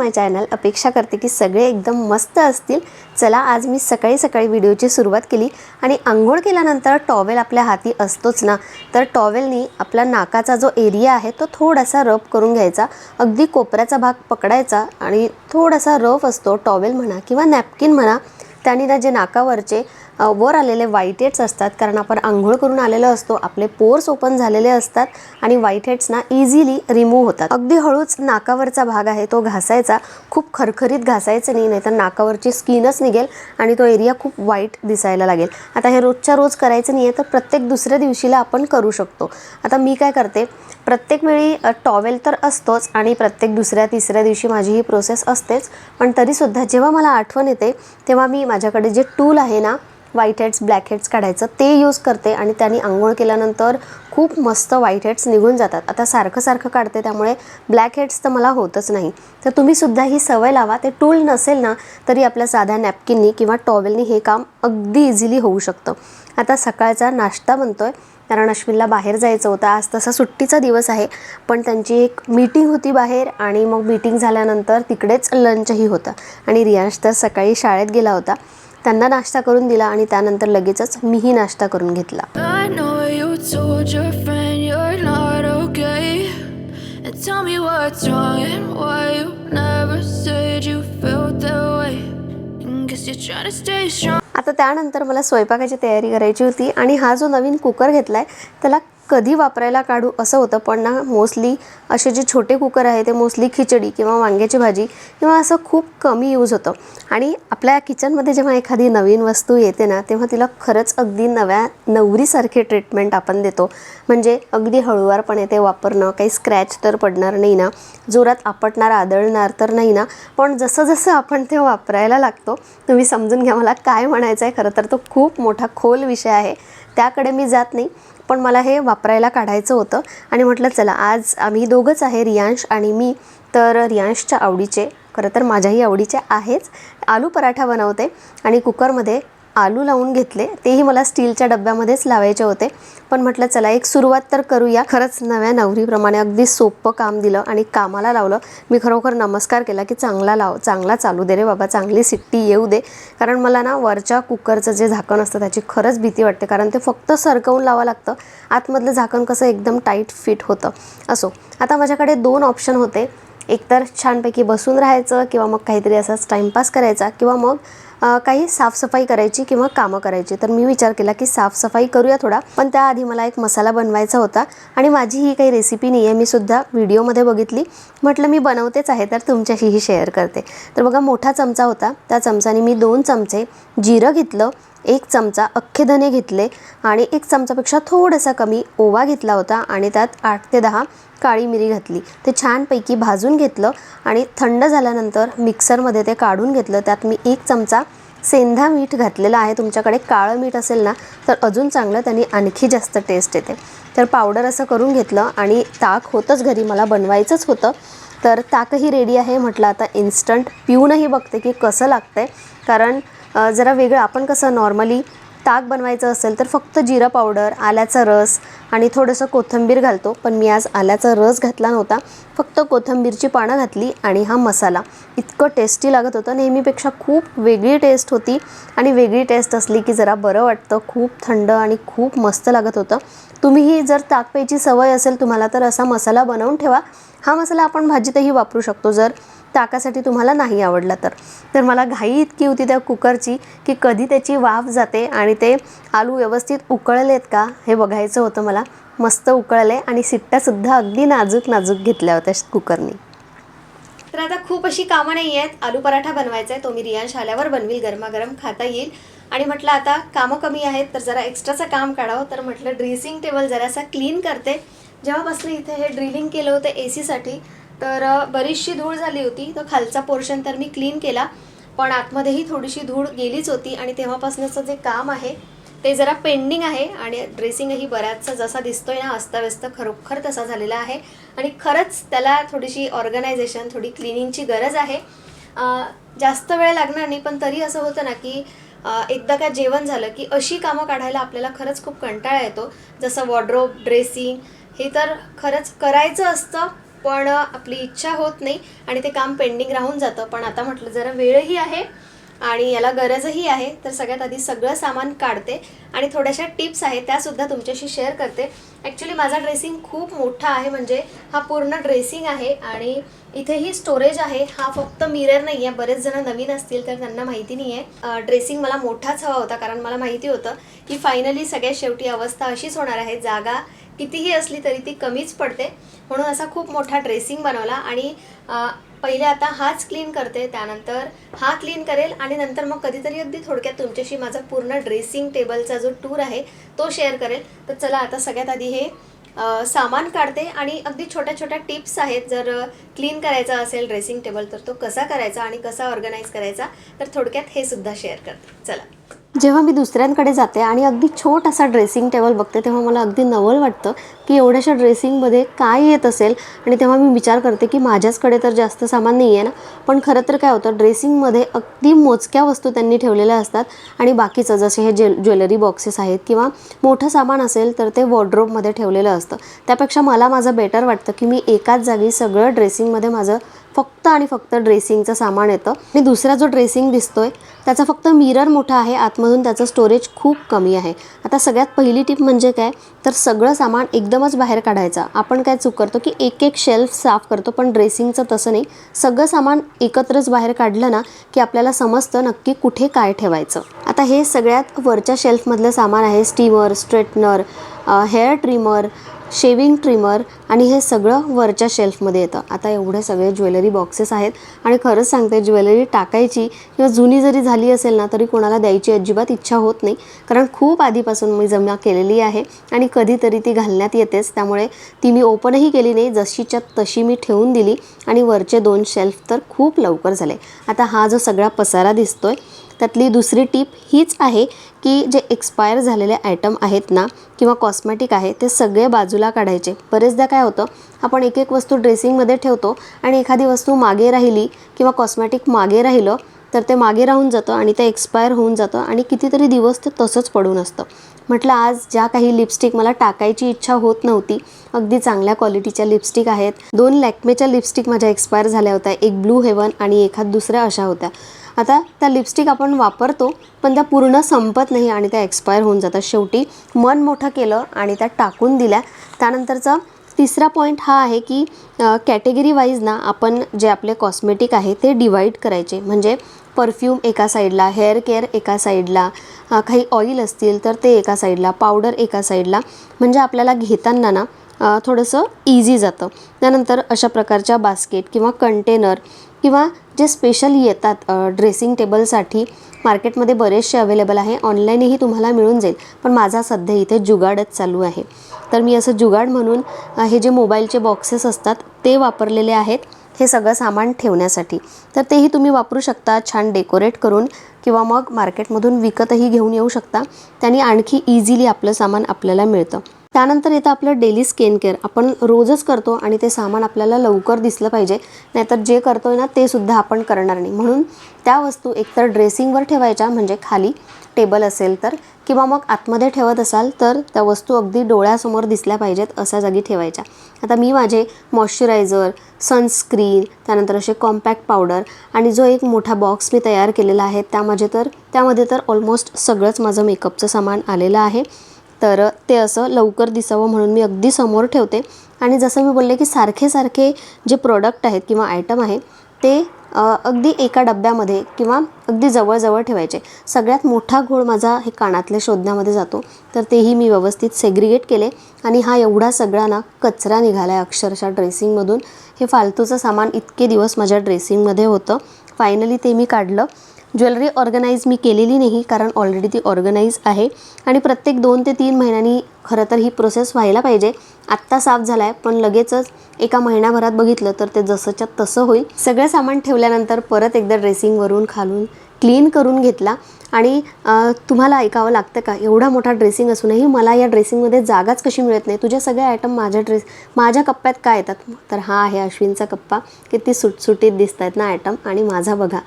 माय channel अपेक्षा करते की सगळे एकदम मस्त असतील. चला आज मी सकाळी सकाळी व्हिडिओची सुरुवात केली आणि आंघोळ केल्यानंतर टॉवेल आपल्या हाती असतोच ना. तर टॉवेलनी आपला नाकाचा जो एरिया आहे तो थोडासा रफ करून घ्यायचा. अगदी कोपऱ्याचा भाग पकडायचा आणि थोडासा रफ असतो टॉवेल म्हणा किंवा नॅपकिन म्हणा. त्याने ना जे नाकावरचे वर आलेले व्हाईट हेड्स असतात. कारण आपण आंघोळ करून आलेलो असतो. आपले पोर्स ओपन झालेले असतात आणि व्हाईट हेड्स ना इझिली रिमूव्ह होतात. अगदी हळूच नाकावरचा भाग आहे तो घासायचा. खूप खरखरीत घासायचं नाही नाहीतर नाकावरची स्किनच निघेल आणि तो एरिया खूप वाईट दिसायला लागेल. आता हे रोजच्या रोज करायचं नाही आहे तर प्रत्येक दुसऱ्या दिवशीला आपण करू शकतो. आता मी काय करते प्रत्येक वेळी टॉवेल तर असतोच आणि प्रत्येक दुसऱ्या तिसऱ्या दिवशी माझी ही प्रोसेस असतेच. पण तरीसुद्धा जेव्हा मला आठवण येते तेव्हा मी माझ्याकडे जे टूल आहे ना व्हाईट हेड्स ब्लॅक हेड्स काढायचं. ते यूज करते आणि त्यांनी आंघोळ केल्यानंतर खूप मस्त व्हाईट हेड्स निघून जातात. आता सारखं सारखं काढते त्यामुळे ब्लॅक हेड्स तर मला होतच नाही. तर तुम्हीसुद्धा ही सवय लावा. ते टूल नसेल ना तरी आपल्या साध्या नॅपकिननी किंवा टॉवेलनी हे काम अगदी इझिली होऊ शकतं. आता सकाळचा नाश्ता बनतो आहे कारण अश्विनला बाहेर जायचं होतं. आज तसा सुट्टीचा दिवस आहे. पण त्यांची एक मीटिंग होती बाहेर आणि मग मीटिंग झाल्यानंतर तिकडेच लंचही होतं. आणि रियांश तर सकाळी शाळेत गेला होता. त्यांना नाश्ता करून दिला आणि त्यानंतर लगेचच मीही नाश्ता करून घेतला. आता त्यानंतर मला स्वयंपाकाची तयारी करायची होती आणि हा जो नवीन कुकर घेतलाय त्याला कधी वापरायला काढू असं होतं पण ना मोस्टली असे जे छोटे कुकर आहे ते मोस्टली खिचडी किंवा वांग्याची भाजी किंवा असं खूप कमी यूज होतं. आणि आपल्या किचनमध्ये जेव्हा एखादी नवीन वस्तू येते ना तेव्हा तिला खरंच अगदी नव्या नवरीसारखे ट्रीटमेंट आपण देतो. म्हणजे अगदी हळूवारपणे ते वापरणं काही स्क्रॅच तर पडणार नाही ना जोरात आपटणार आदळणार तर नाही ना पण जसं जसं आपण ते वापरायला लागतो तुम्ही समजून घ्या मला काय म्हणायचं आहे खरं तर तो खूप मोठा खोल विषय आहे. त्याकडे मी जात नाही. पण मला हे वापरायला काढायचं होतं. आणि म्हटलं चला आज आम्ही दोघंच आहे रियांश आणि मी. तर रियांशच्या आवडीचे खरं तर माझ्याही आवडीचे आहेच. आलू पराठा बनवते आणि कुकरमध्ये आलू लावून घेतले तेही मला स्टीलच्या डब्यामध्येच लावायचे होते. पण म्हटलं चला एक सुरुवात तर करूया. खरंच नव्या नवरीप्रमाणे अगदी सोपं काम दिलं आणि कामाला लावलं. मी खरोखर नमस्कार केला की चांगला लाव चांगला चालू दे रे बाबा चांगली सिट्टी येऊ दे. कारण मला ना वरच्या कुकरचं जे झाकण असतं त्याची खरंच भीती वाटते. कारण ते फक्त सरकवून लावावं लागतं. आतमधलं झाकण कसं एकदम टाईट फिट होतं. असो आता माझ्याकडे दोन ऑप्शन होते. एकतर छानपैकी बसून राहायचं किंवा मग काहीतरी असाच टाईमपास करायचा किंवा मग काही साफसफाई करायची किंवा कामं करायची. तर मी विचार केला की साफसफाई करूया थोडा. पण त्याआधी मला एक मसाला बनवायचा होता आणि माझी ही काही रेसिपी नाही आहे मी सुद्धा व्हिडिओमध्ये बघितली. म्हटलं मी बनवतेच आहे तर तुमच्याशीही शेअर करते. तर बघा मोठा चमचा होता. त्या चमचाने मी दोन चमचे जिरं घेतलं एक चमचा अख्खे धने घेतले आणि एक चमचापेक्षा थोडासा कमी ओवा घेतला होता आणि त्यात आठ ते दहा काळी मिरी घातली. ते छानपैकी भाजून घेतलं आणि थंड झाल्यानंतर मिक्सरमध्ये ते काढून घेतलं. त्यात मी एक चमचा सेंधा मीठ घातलेलं आहे तुमच्याकडे काळं मीठ असेल ना तर अजून चांगलं त्यांनी आणखी जास्त टेस्ट येते. तर पावडर असं करून घेतलं आणि ताक होतंच घरी मला बनवायचंच होतं. तर ताकही रेडी आहे म्हटलं आता इन्स्टंट पिऊनही बघते की कसं लागतंय. कारण जरा वेगळं आपण कसं नॉर्मली ताक बनवायचं असेल तर फक्त जिरं पावडर आल्याचा रस आणि थोडंसं कोथिंबीर घालतो पण मी आज आल्याचा रस घातला नव्हता. फक्त कोथिंबीरची पानं घातली आणि हा मसाला. इतकं टेस्टी लागत होतं. नेहमीपेक्षा खूप वेगळी टेस्ट होती. आणि वेगळी टेस्ट असली की जरा बरं वाटतं. खूप थंड आणि खूप मस्त लागत होतं. तुम्हीही जर ताक प्यायची सवय असेल तुम्हाला तर असा मसाला बनवून ठेवा. हा मसाला आपण भाजीतही वापरू शकतो. जर ताकासाठी तुम्हाला नाही आवडला तर. तर मला घाई इतकी होती त्या कुकरची की कधी त्याची वाफ जाते आणि ते आलू व्यवस्थित उकळलेत का हे बघायचं होतं मला. मस्त उकळले आणि सिट्ट्यासुद्धा अगदी नाजूक नाजूक घेतल्या होत्या कुकरनी. तर आता खूप अशी कामं नाही आहेत. आलू पराठा बनवायचा आहे. तो मी रियांश आल्यावर बनवील गरमागरम खाता येईल. आणि म्हटलं आता कामं कमी आहेत तर जरा एक्स्ट्राचं काम काढावं. तर म्हटलं ड्रेसिंग टेबल जरासा क्लीन करते. जेव्हापासून इथे हे ड्रिलिंग केलं होतं ए सीसाठी तर बरीचशी धूळ झाली होती. तो खालचा पोर्शन तर मी क्लीन केला पण आतमध्येही थोडीशी धूळ गेलीच होती आणि तेव्हापासूनचं जे काम आहे ते जरा पेंडिंग आहे आणि ड्रेसिंगही बऱ्याचसा जसा दिसतोय ना अस्ताव्यस्त खरोखर तसा झालेला आहे. आणि खरंच त्याला थोडीशी ऑर्गनायझेशन थोडी क्लिनिंगची गरज आहे. जास्त वेळ लागणार नाही पण तरी असं होतं ना की एकदा का जेवण झालं की अशी कामं काढायला आपल्याला खरंच खूप कंटाळा येतो. जसं वॉर्ड्रोब ड्रेसिंग हे तर खरंच करायचं असतं पण आपली इच्छा होत नाही आणि ते काम पेंडिंग राहून जातं. पण आता म्हटलं जरा वेळही आहे आणि याला गरजही आहे तर सगळ्यात आधी सगळं सामान काढते आणि थोड्याशा टिप्स आहेत त्यासुद्धा तुमच्याशी शेअर करते. ॲक्च्युली माझा ड्रेसिंग खूप मोठा आहे म्हणजे हा पूर्ण ड्रेसिंग आहे आणि इथेही स्टोरेज आहे. हा फक्त मिरर नाही आहे बरेच जण नवीन असतील तर त्यांना माहिती नाही आहे ड्रेसिंग मला मोठाच हवा होता कारण मला माहिती होतं की फायनली सगळ्यात शेवटी अवस्था अशीच होणार आहे. जागा कितीही असली तरी ती कमीच पडते. म्हणून असा खूप मोठा ड्रेसिंग बनवला आणि पहिले आता हाच क्लीन करते त्यानंतर हा क्लीन करेल आणि नंतर मग कधीतरी अगदी थोडक्यात तुमच्याशी माझा पूर्ण ड्रेसिंग टेबलचा जो टूर आहे तो शेअर करेल. तर चला आता सगळ्यात आधी हे सामान काढते आणि अगदी छोट्या छोट्या टिप्स आहेत. जर क्लीन करायचा असेल ड्रेसिंग टेबल तर तो कसा करायचा आणि कसा ऑर्गनाईज करायचा तर थोडक्यात हे सुद्धा शेअर करते. चला. जेव्हा मी दुसऱ्यांकडे जाते आणि अगदी छोटासा ड्रेसिंग टेबल बघते तेव्हा मला अगदी नवल वाटतं की एवढ्याशा ड्रेसिंगमध्ये काय येत असेल? आणि तेव्हा मी विचार करते की माझ्याचकडे तर जास्त सामान नाही आहे ना? पण खरं तर काय होतं ड्रेसिंगमध्ये अगदी मोजक्या वस्तू त्यांनी ठेवलेल्या असतात आणि बाकीचं जसे हे ज्वेल ज्वेलरी बॉक्सेस आहेत किंवा मोठं सामान असेल तर ते वॉर्ड्रोबमध्ये ठेवलेलं असतं. त्यापेक्षा मला माझं बेटर वाटतं की मी एकाच जागी सगळं ड्रेसिंगमध्ये माझं फक्त आणि फक्त ड्रेसिंगचं सामान येतं. आणि दुसरा जो ड्रेसिंग दिसतोय त्याचा फक्त मिरर मोठा आहे. आतमधून त्याचं स्टोरेज खूप कमी आहे. आता सगळ्यात पहिली टिप म्हणजे काय? तर सगळं सामान एकदमच बाहेर काढायचं. आपण काय चूक करतो की एक एक शेल्फ साफ करतो पण ड्रेसिंगचं तसं नाही. सगळं सामान एकत्रच बाहेर काढलं ना की आपल्याला समजतं नक्की कुठे काय ठेवायचं. आता हे सगळ्यात वरच्या शेल्फमधलं सामान आहे. Steamer straightener hair trimmer shaving trimmer आणि हे सगळं वरच्या शेल्फमध्ये येतं. आता एवढे सगळे ज्वेलरी बॉक्सेस आहेत आणि खरंच सांगते ज्वेलरी टाकायची किंवा जुनी जरी झाली असेल ना तरी कोणाला द्यायची अजिबात इच्छा होत नाही. कारण खूप आधीपासून मी जमा केलेली आहे आणि कधीतरी ती घालण्यात येतेच. त्यामुळे ती मी ओपनही केली नाही जशीच्या तशी मी ठेवून दिली आणि वरचे दोन शेल्फ तर खूप लवकर झाले. आता हा जो सगळा पसारा दिसतोय त्यातली दुसरी टीप हीच आहे की जे एक्सपायर झालेले आयटम आहेत ना किंवा कॉस्मेटिक आहे ते सगळे बाजूला काढायचे. बरेचदा काय होतं आपण एक एक वस्तू ड्रेसिंगमध्ये ठेवतो आणि एखादी वस्तू मागे राहिली किंवा कॉस्मॅटिक मागे राहिलं तर ते मागे राहून जातं आणि ते एक्सपायर होऊन जातं आणि कितीतरी दिवस ते तसंच पडून असतं. म्हटलं आज ज्या काही लिपस्टिक मला टाकायची इच्छा होत नव्हती अगदी चांगल्या क्वालिटीच्या लिपस्टिक आहेत. दोन लॅक्मेच्या लिपस्टिक माझ्या एक्सपायर झाल्या होत्या एक ब्लू हेवन आणि एखाद दुसऱ्या अशा होत्या. आता त्या लिपस्टिक आपण वापरतो पण त्या पूर्ण संपत नाही आणि त्या एक्सपायर होऊन जातात. शेवटी मन मोठं केलं आणि त्या टाकून दिल्या. त्यानंतरचा तिसरा पॉईंट हा आहे की कॅटेगरी वाईज ना आपण जे आपले कॉस्मेटिक आहे ते डिवाईड करायचे. म्हणजे परफ्यूम एका साईडला हेअर केअर एका साईडला काही ऑइल असतील तर ते एका साईडला पावडर एका साईडला म्हणजे आपल्याला घेताना ना थोडंसं इझी जातं. त्यानंतर अशा प्रकारच्या बास्केट किंवा कंटेनर किंवा जे स्पेशल येतात ड्रेसिंग टेबलसाठी मार्केटमध्ये बरेचसे अवेलेबल आहे. ऑनलाईनही तुम्हाला मिळून जाईल. पण माझा सध्या इथे जुगाडच चालू आहे. तर मी असं जुगाड म्हणून हे जे मोबाईलचे बॉक्सेस असतात ते वापरलेले आहेत. हे सगळं सामान ठेवण्यासाठी. तर तेही तुम्ही वापरू शकता. छान डेकोरेट करून किंवा मग मार्केटमधून विकतही घेऊन येऊ शकता. त्यांनी आणखी इझिली आपलं सामान आपल्याला मिळतं. त्यानंतर येतं आपलं डेली स्किन केअर आपण रोजच करतो आणि ते सामान आपल्याला लवकर दिसलं पाहिजे. नाहीतर जे करतोय ना ते सुद्धा आपण करणार नाही. म्हणून त्या वस्तू एकतर ड्रेसिंगवर ठेवायच्या म्हणजे खाली टेबल असेल तर किंवा मग आतमध्ये ठेवत असाल तर त्या वस्तू अगदी डोळ्यासमोर दिसल्या पाहिजेत अशा जागी ठेवायच्या. आता मी माझे मॉइश्चरायझर सनस्क्रीन त्यानंतर असे कॉम्पॅक्ट पावडर आणि जो एक मोठा बॉक्स मी तयार केलेला आहे त्यामध्ये तर त्यामध्ये तर ऑलमोस्ट सगळंच माझं मेकअपचं सामान आलेलं आहे. तर ते असं लवकर दिसावं म्हणून मी अगदी समोर ठेवते. आणि जसं मी बोलले की सारखे सारखे जे प्रोडक्ट आहेत किंवा आयटम आहे ते अगदी एका डब्यामध्ये किंवा अगदी जवळजवळ ठेवायचे. सगळ्यात मोठा घोळ माझा हे कानातले शोधण्यामध्ये जातो. तर तेही मी व्यवस्थित सेग्रिगेट केले आणि हा एवढा सगळा ना कचरा निघाला आहे अक्षरशः ड्रेसिंगमधून हे फालतूचं सामान इतके दिवस माझ्या ड्रेसिंगमध्ये होतं. फायनली ते मी काढलं. ज्वेलरी ऑर्गनाईज मी केलेली नाही कारण ऑलरेडी ती ऑर्गनाईज आहे. आणि प्रत्येक दोन ते तीन महिन्यांनी खरं तर ही प्रोसेस व्हायला पाहिजे. आत्ता साफ झाला आहे पण लगेचच एका महिन्याभरात बघितलं तर ते जसंच्या तसं होईल. सगळं सामान ठेवल्यानंतर परत एकदा ड्रेसिंगवरून खालून क्लीन करून घेतला. आणि तुम्हाला ऐकावं लागतं का? एवढा मोठा ड्रेसिंग असूनही मला या ड्रेसिंगमध्ये जागाच कशी मिळत नाही? तुझे सगळे आयटम माझ्या ड्रेस माझ्या कप्प्यात काय येतात? तर हा आहे अश्विनचा कप्पा किती सुटसुटीत दिसत आहेत ना आयटम आणि माझा बघा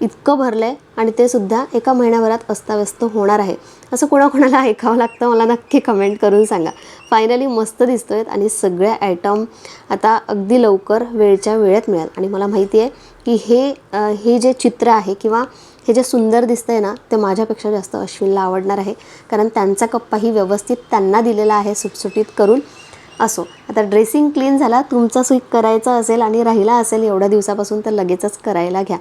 इतकं भरलं आहे आणि ते सुद्धा एका महिन्याभरात अस्ताव्यस्त होणार आहे. असं कोणाकोणाला ऐकावं लागतं मला नक्की कमेंट करून सांगा. फायनली मस्त दिसतो आहेत आणि सगळ्या आयटम आता अगदी लवकर वेळच्या वेळेत मिळेल. आणि मला माहिती आहे की हे हे जे चित्र आहे किंवा हे जे सुंदर दिसतं आहे ना ते माझ्यापेक्षा जास्त अश्विनला आवडणार आहे. कारण त्यांचा कप्पाही व्यवस्थित त्यांना दिलेला आहे सुटसुटीत करून. असो आता ड्रेसिंग क्लीन झाला तुमचा सुईक करायचा असेल आणि राहिला असेल एवढ्या दिवसापासून तर लगेचच करायला घ्या.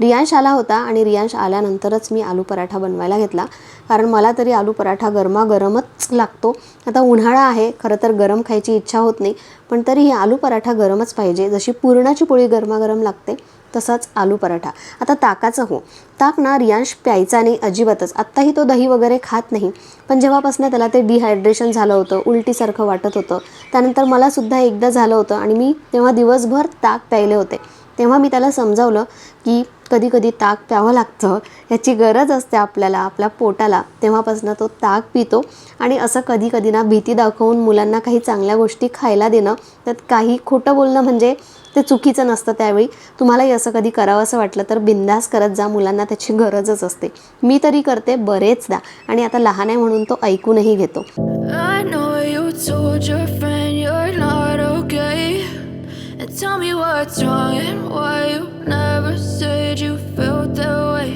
रियांश आला होता आणि रियांश आल्यानंतरच मी आलू पराठा बनवायला घेतला. कारण मला तरी आलू पराठा गरमागरमच लागतो. आता उन्हाळा आहे खरं तर गरम खायची इच्छा होत नाही पण तरीही आलू पराठा गरमच पाहिजे. जशी पुरणाची पोळी गरमागरम लागते तसाच आलू पराठा. आता ताकाचं हो. ताक ना रियांश प्यायचा नाही अजिबातच. आत्ताही तो दही वगैरे खात नाही पण जेव्हापासून त्याला ते डिहायड्रेशन झालं होतं उलटीसारखं वाटत होतं त्यानंतर मला सुद्धा एकदा झालं होतं आणि मी तेव्हा दिवसभर ताक प्यायले होते. तेव्हा मी त्याला समजावलं की कधी कधी ताक प्यावं लागतं याची गरज असते आपल्याला आपल्या पोटाला. तेव्हापासून तो ताक पितो आणि असं कधी कधी ना भीती दाखवून मुलांना काही चांगल्या गोष्टी खायला देणं त्यात काही खोटं बोलणं म्हणजे ते चुकीचं नसतं त्यावेळी. तुम्हालाही असं कधी करावं असं वाटलं तर बिंदास करत जा मुलांना त्याची गरजच असते. मी तरी करते बरेचदा आणि आता लहान आहे म्हणून तो ऐकूनही घेतो. And tell me what's wrong and why you never said you felt that way.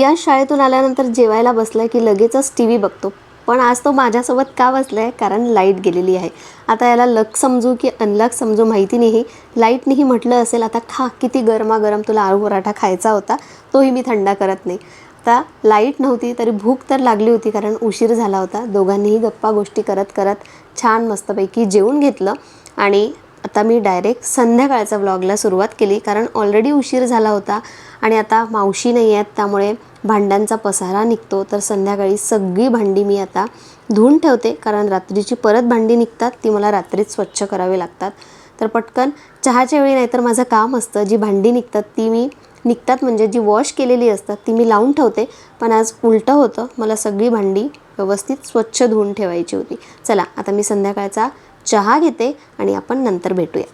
या शाळेतून आल्यानंतर जेवायला बसलाय की लगेचच टी व्ही बघतो. पण आज तो माझ्यासोबत का बसलाय? कारण लाइट गेलेली आहे. आता याला लक समजू की अनलक समजू माहिती नाही. लाईटनेही म्हटलं असेल आता खा किती गरमागरम तुला आळू पराठा खायचा होता तोही मी थंडा करत नाही. आता लाइट नव्हती तरी भूक तर लागली होती कारण उशीर झाला होता. दोघांनीही गप्पा गोष्टी करत करत छान मस्तपैकी जेवून घेतलं. आणि आता मी डायरेक्ट संध्याकाळच्या व्लॉगला सुरुवात केली कारण ऑलरेडी उशीर झाला होता आणि आता मावशी नाही आहेत त्यामुळे भांड्यांचा पसारा निघतो. तर संध्याकाळी सगळी भांडी मी आता धुवून ठेवते कारण रात्रीची परत भांडी निघतात ती मला रात्रीच स्वच्छ करावी लागतात. तर पटकन चहाच्या वेळी नाहीतर माझं काम असतं जी भांडी निघतात ती मी निघतात म्हणजे जी वॉश केलेली असतात ती मी लावून ठेवते. पण आज उलटं होतं मला सगळी भांडी व्यवस्थित स्वच्छ धुवून ठेवायची होती. चला आता मी संध्याकाळचा चहा घेते आणि आपण नंतर भेटूया.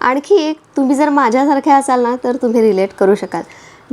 आणखी एक तुम्ही जर माझ्यासारख्या असाल ना तर तुम्ही रिलेट करू शकाल.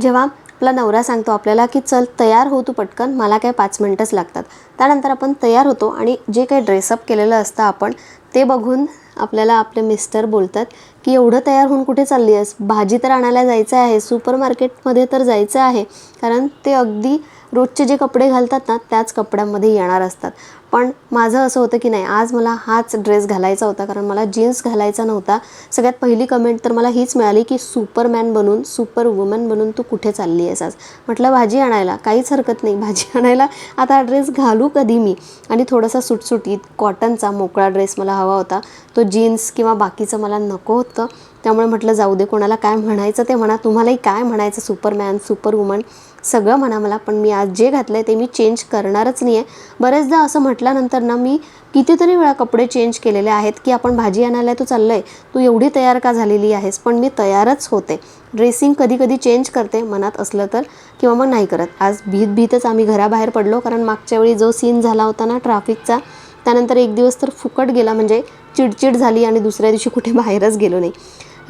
जेव्हा आपला नवरा सांगतो आपल्याला की चल तयार हो तू पटकन मला काय पाच मिनटंच लागतात. त्यानंतर आपण तयार होतो आणि जे काही ड्रेसअप केलेलं असतं आपण ते बघून आपल्याला आपले मिस्टर बोलतात की एवढं तयार होऊन कुठे चालली आहेस? भाजी तर आणायला जायचं आहे सुपर मार्केटमध्ये तर जायचं आहे. कारण ते अगदी रोजचे जे कपडे घालतात ना त्याच कपड्यांमध्ये येणार असतात. पण माझं असं होतं की नाही आज मला हाच ड्रेस घालायचा होता कारण मला जीन्स घालायचा नव्हता. सगळ्यात पहिली कमेंट तर मला हीच मिळाली की सुपरमॅन बनून सुपर वुमन बनून तू कुठे चालली आहेस आज? म्हटलं भाजी आणायला काहीच हरकत नाही. भाजी आणायला आता हा ड्रेस घालू कधी मी? आणि थोडासा सुटसुटीत कॉटनचा मोकळा ड्रेस मला हवा होता. तो जीन्स किंवा बाकीचं मला नको होतं. त्यामुळे म्हटलं जाऊ दे कोणाला काय म्हणायचं ते म्हणा तुम्हालाही काय म्हणायचं सुपरमॅन सुपर वुमन सगळं म्हणा मला पण मी आज जे घातलं आहे ते मी चेंज करणारच नाही आहे बरेचदा असं म्हटल्यानंतर ना मी कितीतरी वेळा कपडे चेंज केलेले आहेत की आपण भाजी आणायला तू चाललं आहे तू एवढी तयार का झालेली आहेस? पण मी तयारच होते. ड्रेसिंग कधी कधी चेंज करते मनात असलं तर किंवा मग नाही करत. आज भीत भीतच आम्ही घराबाहेर पडलो कारण मागच्या वेळी जो सीन झाला होता ना ट्रॅफिकचा त्यानंतर एक दिवस तर फुकट गेला म्हणजे चिडचिड झाली आणि दुसऱ्या दिवशी कुठे बाहेरच गेलो नाही.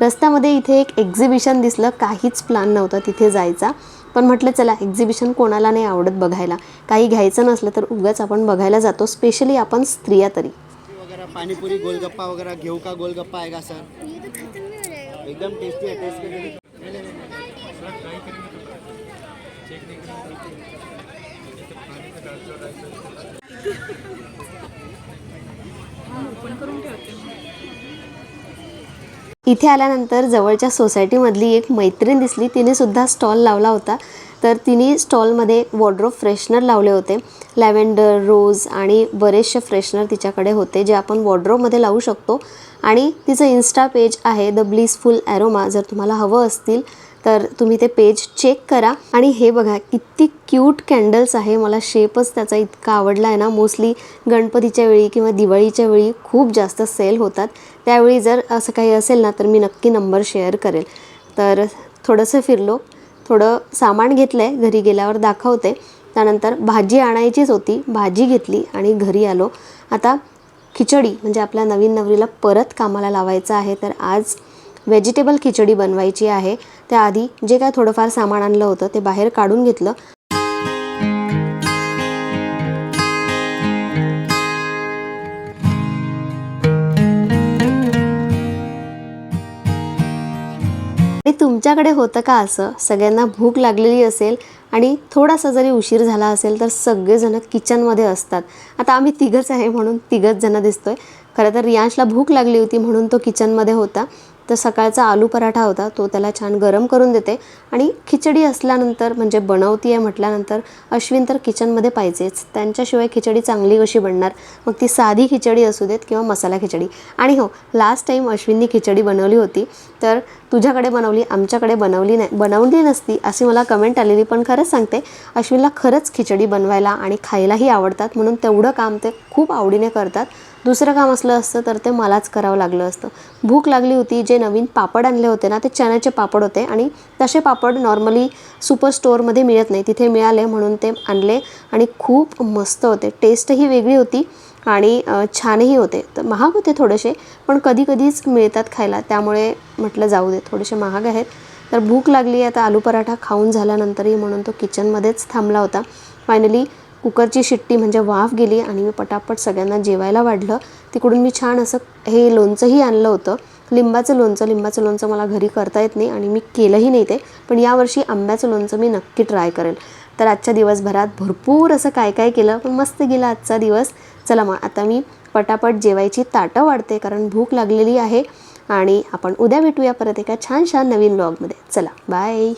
रस्त्यामध्ये इथे एक एक्झिबिशन दिसलं. काहीच प्लॅन नव्हता तिथे जायचा. पण म्हटलं चला एक्झिबिशन कोणाला नाही आवडत बघायला. काही घ्यायचं नसलं तर उगाच आपण बघायला जातो स्पेशली आपण स्त्रिया तरी. पाणीपुरी गोलगप्पा वगैरे. घेऊ का गोलगप्पा आएगा सर? एकदम टेस्टी आहे टेस्ट इथे आल्यानंतर जवळच्या सोसायटीमधली एक मैत्रीण दिसली. तिने सुद्धा स्टॉल लावला होता. तर तिने स्टॉलमध्ये वॉर्ड्रोब फ्रेशनर लावले होते. लॅव्हेंडर रोज आणि बरेचसे फ्रेशनर तिच्याकडे होते जे आपण वॉर्ड्रोबमध्ये लावू शकतो. आणि तिचं इन्स्टा पेज आहे द ब्लिसफुल ॲरोमा जर तुम्हाला हवं असतील तर तुम्ही ते पेज चेक करा. आणि हे बघा किती क्यूट कॅन्डल्स आहे. मला शेपच त्याचा इतका आवडला आहे ना. मोस्टली गणपतीच्या वेळी किंवा दिवाळीच्या वेळी खूप जास्त सेल होतात. त्यावेळी जर असं काही असेल ना तर मी नक्की नंबर शेअर करेल. तर थोडंसं फिरलो. थोडं सामान घेतलं आहे घरी गेल्यावर दाखवते. त्यानंतर भाजी आणायचीच होती. भाजी घेतली आणि घरी आलो. आता खिचडी म्हणजे आपल्या नवीन नवरीला परत कामाला लावायचं आहे. तर आज व्हेजिटेबल खिचडी बनवायची आहे. त्याआधी जे काय थोडंफार सामान आणलं होतं ते बाहेर काढून घेतलं. तुमच्याकडे होतं का असं? सगळ्यांना भूक लागलेली असेल आणि थोडासा जरी उशीर झाला असेल तर सगळेजण किचनमध्ये असतात. आता आम्ही तिघंच आहे म्हणून तिघंच जण दिसतोय. खरं तर रियांशला भूक लागली होती म्हणून तो किचनमध्ये होता. तर सकाळचा आलू पराठा होता तो त्याला छान गरम करून देते. आणि खिचडी असल्यानंतर म्हणजे बनवती आहे म्हटल्यानंतर अश्विन तर किचनमध्ये पाहिजेच. त्यांच्याशिवाय खिचडी चांगली कशी बनणार? मग ती साधी खिचडी असू देत किंवा मसाला खिचडी. आणि हो लास्ट टाईम अश्विननी खिचडी बनवली होती तर तुझ्याकडे बनवली आमच्याकडे बनवली नाही बनवली नसती अशी मला कमेंट आलेली पण खरंच सांगते अश्विनला खरंच खिचडी बनवायला आणि खायलाही आवडतात म्हणून तेवढं काम ते खूप आवडीने करतात. दुसरं काम असलं असतं तर ते मलाच करावं लागलं असतं. भूक लागली होती जे नवीन पापड आणले होते ना ते चण्याचे पापड होते आणि तसे पापड नॉर्मली सुपर स्टोअरमध्ये मिळत नाही. तिथे मिळाले म्हणून ते आणले आणि खूप मस्त होते. टेस्टही वेगळी होती आणि छानही होते. तर महाग होते थोडेसे पण कधी कधीच मिळतात खायला. त्यामुळे म्हटलं जाऊ दे थोडेसे महाग आहेत. तर भूक लागली आता आलू पराठा खाऊन झाल्यानंतरही म्हणून तो किचनमध्येच थांबला होता. फायनली कुकरची शिट्टी म्हणजे वाफ गेली आणि मी पटापट सगळ्यांना जेवायला वाढलं. तिकडून मी छान असं हे लोणचंही आणलं होतं. लिंबाचं लोणचं लिंबाचं लोणचं मला घरी करता येत नाही आणि मी केलंही नाही ते. पण यावर्षी आंब्याचं लोणचं मी नक्की ट्राय करेल. तर आजच्या दिवसभरात भरपूर असं काय काय केलं पण मस्त गेला आजचा दिवस. चला मग आता मी पटापट जेवायची ताटं वाढते कारण भूक लागलेली आहे. आणि आपण उद्या भेटूया परत एका छान छान नवीन ब्लॉगमध्ये चला बाय